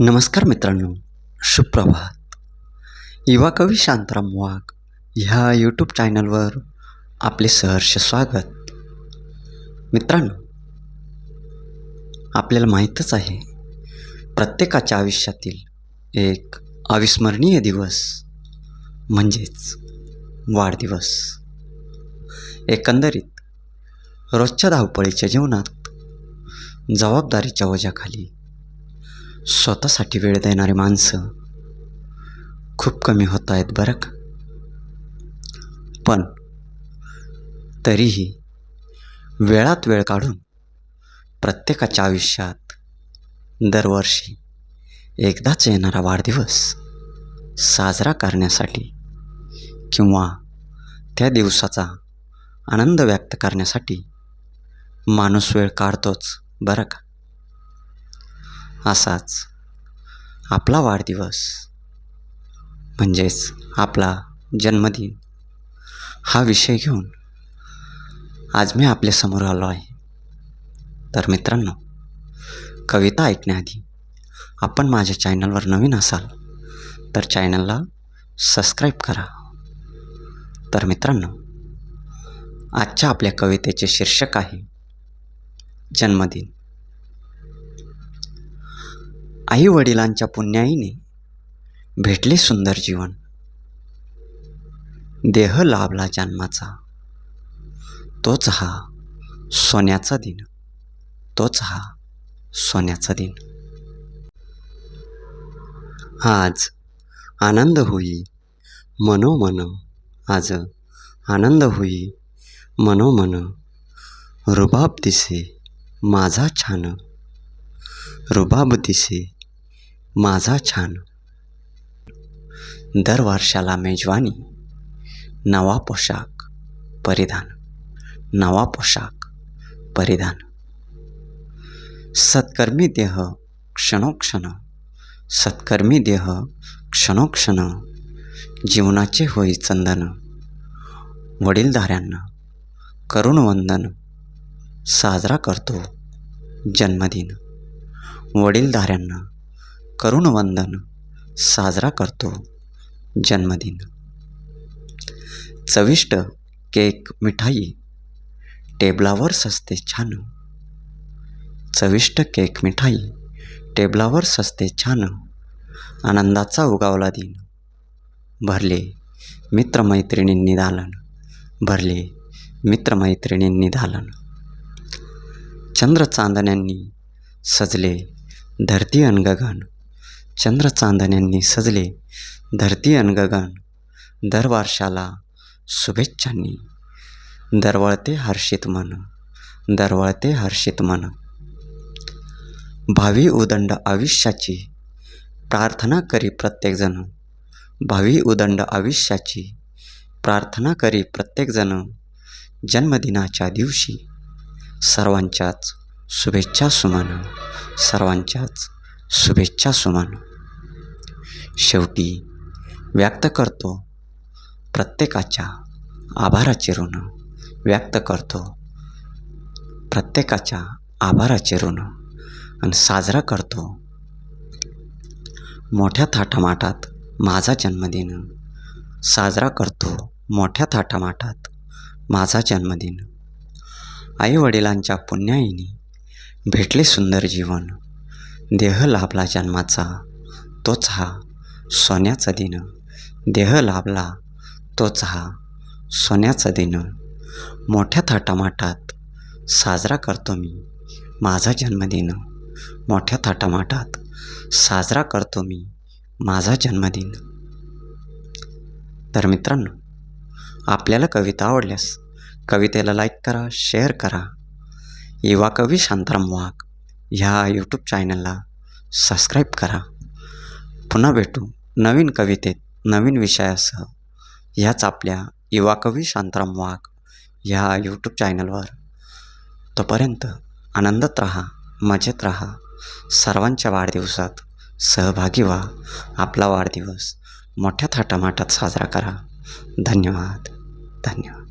नमस्कार मित्रांनो सुप्रभात. युवा कवी शांताराम वाघ ह्या यूट्यूब चॅनलवर आपले सहर्ष स्वागत. मित्रांनो आपल्याला माहीतच आहे प्रत्येकाच्या आयुष्यातील एक अविस्मरणीय दिवस म्हणजेच वाढदिवस. एकंदरीत रोजच्या धावपळीच्या जीवनात जबाबदारीच्या ओझ्याखाली स्वतःसाठी वेळ देणारी माणसं खूप कमी होत आहेत बरं का? पण तरीही वेळात वेळ काढून प्रत्येकाच्या आयुष्यात दरवर्षी एकदाच येणारा वाढदिवस साजरा करण्यासाठी किंवा त्या दिवसाचा आनंद व्यक्त करण्यासाठी माणूस वेळ काढतोच बरं का? असाच आपला वाढदिवस म्हणजेच आपला जन्मदिन हा विषय घेऊन आज मी आपल्यासमोर आलो आहे. तर मित्रांनो कविता ऐकण्याआधी आपण माझ्या चॅनलवर नवीन असाल तर चॅनलला सबस्क्राईब करा. तर मित्रांनो आजच्या आपल्या कवितेचे शीर्षक आहे जन्मदिन. आई वडिलांच्या पुण्याईने भेटले सुंदर जीवन. देह लाभला जन्माचा. तोच हा सोन्याचा दिन. तोच हा सोन्याचा दिन. आज आनंद होई मनोमन. आज आनंद होई मनोमन. रुबाब दिसे माझा छान. रुबाब दिसे माझा छान. दर वर्षाला मेजवानी नवा पोशाख परिधान नवा पोशाख परिधान. सत्कर्मी देह क्षणोक्षण सत्कर्मी देह क्षणोक्षण. जीवनाचे होई चंदन वडीलधाऱ्यांना करुणवंदन. साजरा करतो जन्मदिन वडीलधाऱ्यांना करुणवंदन साजरा करतो जन्मदिन. चविष्ट केक मिठाई टेबलावर सस्ते छान. चविष्ट केक मिठाई टेबलावर सस्ते छान. आनंदाचा उगावला दिन. भरले मित्रमैत्रिणींनी दालन भरले मित्रमैत्रिणींनी दालन चंद्र चांदण्यांनी सजले धरती अनगगन चंद्र चांदण्यांनी सजले धरती अनगगन दरवर्षाला शुभेच्छांनी दरवळते हर्षित मन. दरवळते हर्षित मन. भावी उदंड आयुष्याची प्रार्थना करी प्रत्येकजण भावी उदंड आयुष्याची प्रार्थना करी प्रत्येकजण जन्मदिनाच्या दिवशी सर्वांच्याच शुभेच्छा सुमान. सर्वांच्याच शुभेच्छा सुमान. शेवटी व्यक्त करतो. प्रत्येकाच्या आभाराचे ऋण व्यक्त करतो. प्रत्येकाच्या आभाराचे ऋण आणि साजरा करतो. मोठ्या थाटामाटात माझा जन्मदिन साजरा करतो. मोठ्या थाटामाटात माझा जन्मदिन. आईवडिलांच्या पुण्याईने भेटले सुंदर जीवन. देह लाभला जन्माचा तोच हा सोन्याचा दिन. देह लाभला तोच हा सोन्याचा दिन. मोठ्या थाटामाटात साजरा करतो मी माझा जन्मदिन. मोठ्या थाटामाटात साजरा करतो मी माझा जन्मदिन. तर मित्रांनो आपल्याला कविता आवडल्यास कवितेला लाईक करा शेअर करा. युवा कवी शांताराम वाघ ह्या यूट्यूब चॅनलला सबस्क्राईब करा. पुन्हा भेटू. नवीन कवितेत नवीन विषयासह ह्याच आपल्या युवा कवी शांताराम वाघ ह्या यूट्यूब चॅनलवर तोपर्यंत आनंदात राहा मजेत राहा सर्वांच्या वाढदिवसात सहभागी व्हा आपला वाढदिवस मोठ्या थाटामाटात साजरा करा. धन्यवाद धन्यवाद.